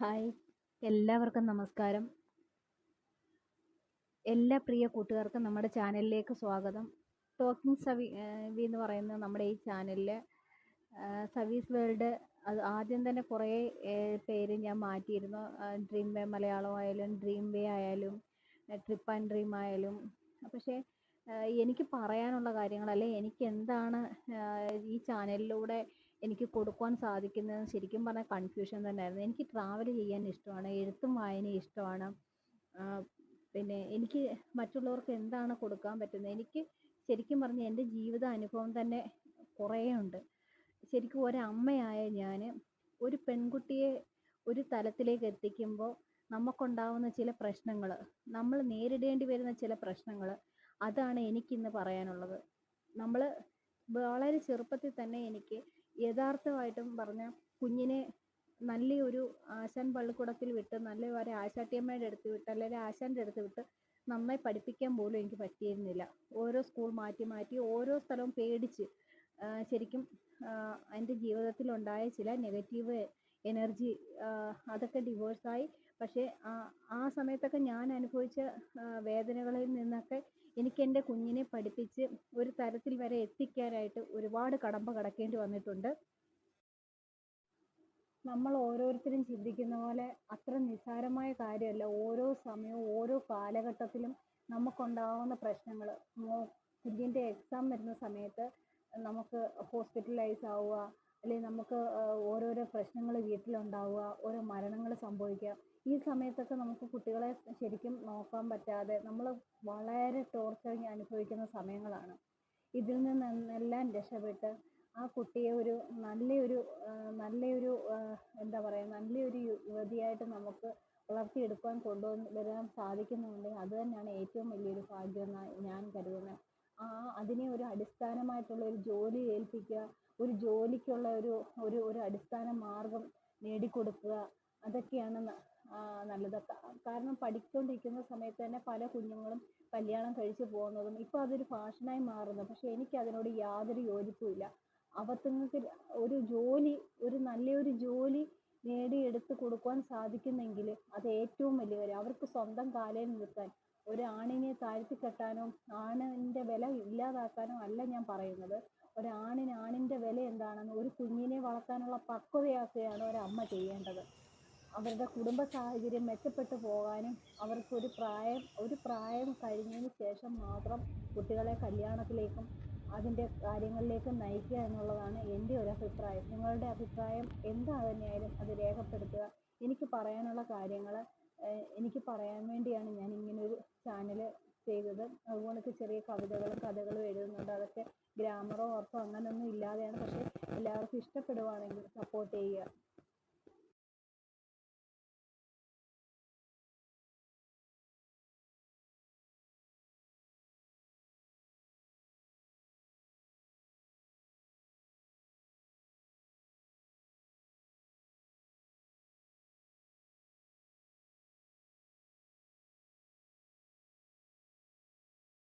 Hi. എല്ലാവർക്കും നമസ്കാരം. എല്ലാ പ്രിയ കൂട്ടുകാർക്കും നമ്മുടെ ചാനലിലേക്ക് സ്വാഗതം. ടോക്കിംഗ് സവി വി എന്ന് പറയുന്ന നമ്മുടെ ഈ ചാനലിൽ സവീസ് വേൾഡ് അത് ആദ്യം തന്നെ കുറേ പേര് ഞാൻ മാറ്റിയിരുന്നു. ഡ്രീം വേ മലയാളം ആയാലും ഡ്രീം വേ ആയാലും ട്രിപ്പ് ആൻഡ് ഡ്രീം ആയാലും. പക്ഷേ എനിക്ക് പറയാനുള്ള കാര്യങ്ങൾ അല്ലെ എനിക്ക് എന്താണ് ഈ ചാനലിലൂടെ എനിക്ക് കൊടുക്കുവാൻ സാധിക്കുന്നത് ശരിക്കും പറഞ്ഞാൽ കൺഫ്യൂഷൻ തന്നെയായിരുന്നു. എനിക്ക് ട്രാവൽ ചെയ്യാൻ ഇഷ്ടമാണ് എഴുത്തും വായനയും ഇഷ്ടമാണ്. പിന്നെ എനിക്ക് മറ്റുള്ളവർക്ക് എന്താണ് കൊടുക്കാൻ പറ്റുന്നത്? എനിക്ക് ശരിക്കും പറഞ്ഞാൽ എന്റെ ജീവിത അനുഭവം തന്നെ കുറേ ഉണ്ട് ശരിക്കും ഒരമ്മയായ ഞാൻ ഒരു പെൺകുട്ടിയെ ഒരു തലത്തിലേക്ക് എത്തിക്കുമ്പോൾ നമുക്കുണ്ടാവുന്ന ചില പ്രശ്നങ്ങൾ നമ്മൾ നേരിടേണ്ടി വരുന്ന ചില പ്രശ്നങ്ങൾ അതാണ് എനിക്കിന്ന് പറയാനുള്ളത്. നമ്മൾ വളരെ ചെറുപ്പത്തിൽ തന്നെ എനിക്ക് യഥാർത്ഥമായിട്ടും പറഞ്ഞ കുഞ്ഞിനെ നല്ലൊരു ആശാൻ പള്ളിക്കൂടത്തിൽ വിട്ട് നല്ല ഒരു ആശാട്ടിയമ്മയുടെ അടുത്ത് വിട്ട് അല്ലെങ്കിൽ ആശാന്റെ അടുത്ത് വിട്ട് നന്നായി പഠിപ്പിക്കാൻ പോലും എനിക്ക് പറ്റിയിരുന്നില്ല. ഓരോ സ്കൂൾ മാറ്റി മാറ്റി ഓരോ സ്ഥലവും പേടിച്ച് ശരിക്കും എന്റെ ജീവിതത്തിലുണ്ടായ ചില നെഗറ്റീവ് എനർജി അതൊക്കെ ഡിവോഴ്സായി പക്ഷേ ആ ആ സമയത്തൊക്കെ ഞാൻ അനുഭവിച്ച വേദനകളിൽ നിന്നൊക്കെ എനിക്ക് എന്റെ കുഞ്ഞിനെ പഠിപ്പിച്ച് ഒരു തരത്തിൽ വരെ എത്തിക്കാനായിട്ട് ഒരുപാട് കടമ്പ കടക്കേണ്ടി വന്നിട്ടുണ്ട്. നമ്മൾ ഓരോരുത്തരും ചിന്തിക്കുന്ന പോലെ അത്ര നിസ്സാരമായ കാര്യമല്ല. ഓരോ സമയവും ഓരോ കാലഘട്ടത്തിലും നമുക്കുണ്ടാകുന്ന പ്രശ്നങ്ങൾ. കുഞ്ഞിന്റെ എക്സാം വരുന്ന സമയത്ത് നമുക്ക് ഹോസ്പിറ്റലൈസ് ആവുക അല്ലെങ്കിൽ നമുക്ക് ഓരോരോ പ്രശ്നങ്ങൾ വീട്ടിലുണ്ടാവുക ഓരോ മരണങ്ങൾ സംഭവിക്കുക. ഈ സമയത്തൊക്കെ നമുക്ക് കുട്ടികളെ ശരിക്കും നോക്കാൻ പറ്റാതെ നമ്മൾ വളരെ ടോർച്ചറിങ് അനുഭവിക്കുന്ന സമയങ്ങളാണ്. ഇതിൽ നിന്നെല്ലാം രക്ഷപ്പെട്ട് ആ കുട്ടിയെ ഒരു നല്ലൊരു നല്ലൊരു എന്താ പറയുക നല്ലൊരു യുവതിയായിട്ട് നമുക്ക് വളർത്തിയെടുക്കാൻ കൊണ്ടുവന്ന് വരാൻ സാധിക്കുന്നുണ്ടെങ്കിൽ അത് തന്നെയാണ് ഏറ്റവും വലിയൊരു ഭാഗ്യം എന്നാണ് ഞാൻ കരുതുന്നത് ആ അതിനെ ഒരു അടിസ്ഥാനമായിട്ടുള്ള ഒരു ജോലി ഏൽപ്പിക്കുക ഒരു ജോലിക്കുള്ള ഒരു ഒരു ഒരു അടിസ്ഥാന മാർഗം നേടിക്കൊടുക്കുക അതൊക്കെയാണ് നല്ലത്. കാരണം പഠിച്ചുകൊണ്ടിരിക്കുന്ന സമയത്ത് തന്നെ പല കുഞ്ഞുങ്ങളും കല്യാണം കഴിച്ചു പോകുന്നതും ഇപ്പോൾ അതൊരു ഫാഷനായി മാറുന്നു. പക്ഷേ എനിക്ക് അതിനോട് യാതൊരു യോജിപ്പുമില്ല അവർക്ക് ഒരു ജോലി ഒരു നല്ലൊരു ജോലി നേടിയെടുത്ത് കൊടുക്കുവാൻ സാധിക്കുന്നെങ്കിൽ അത് ഏറ്റവും വലിയ കാര്യം. അവർക്ക് സ്വന്തം കാലിൽ നിൽക്കാൻ ഒരാണിനെ താഴ്ത്തിക്കെട്ടാനോ ആണിന്റെ വില ഇല്ലാതാക്കാനോ അല്ല ഞാൻ പറയുന്നത്. ഒരാണിന് ആണിന്റെ വില എന്താണെന്ന് ഒരു കുഞ്ഞിനെ വളർത്താനുള്ള പക്വതയാക്കുകയാണ് ഒരമ്മ ചെയ്യേണ്ടത്. അവരുടെ കുടുംബ സാഹചര്യം മെച്ചപ്പെട്ടു പോകാനും അവർക്കൊരു പ്രായം ഒരു പ്രായം കഴിഞ്ഞതിന് ശേഷം മാത്രം കുട്ടികളെ കല്യാണത്തിലേക്കും അതിന്റെ കാര്യങ്ങളിലേക്കും നയിക്കുക എന്നുള്ളതാണ് എന്റെ ഒരു അഭിപ്രായം. നിങ്ങളുടെ അഭിപ്രായം എന്താ തന്നെയായാലും അത് രേഖപ്പെടുത്തുക. എനിക്ക് പറയാനുള്ള കാര്യങ്ങൾ എനിക്ക് പറയാൻ വേണ്ടിയാണ് ഞാൻ ഇങ്ങനെ ഒരു ചാനൽ ചെയ്തത്. അതുപോലൊക്കെ ചെറിയ കവിതകളും കഥകളും എഴുതുന്നുണ്ട്. അതൊക്കെ ഗ്രാമറോ അങ്ങനെ ഒന്നും ഇല്ലാതെയാണ്. പക്ഷെ എല്ലാവർക്കും ഇഷ്ടപ്പെടുവാണെങ്കിൽ സപ്പോർട്ട് ചെയ്യുക.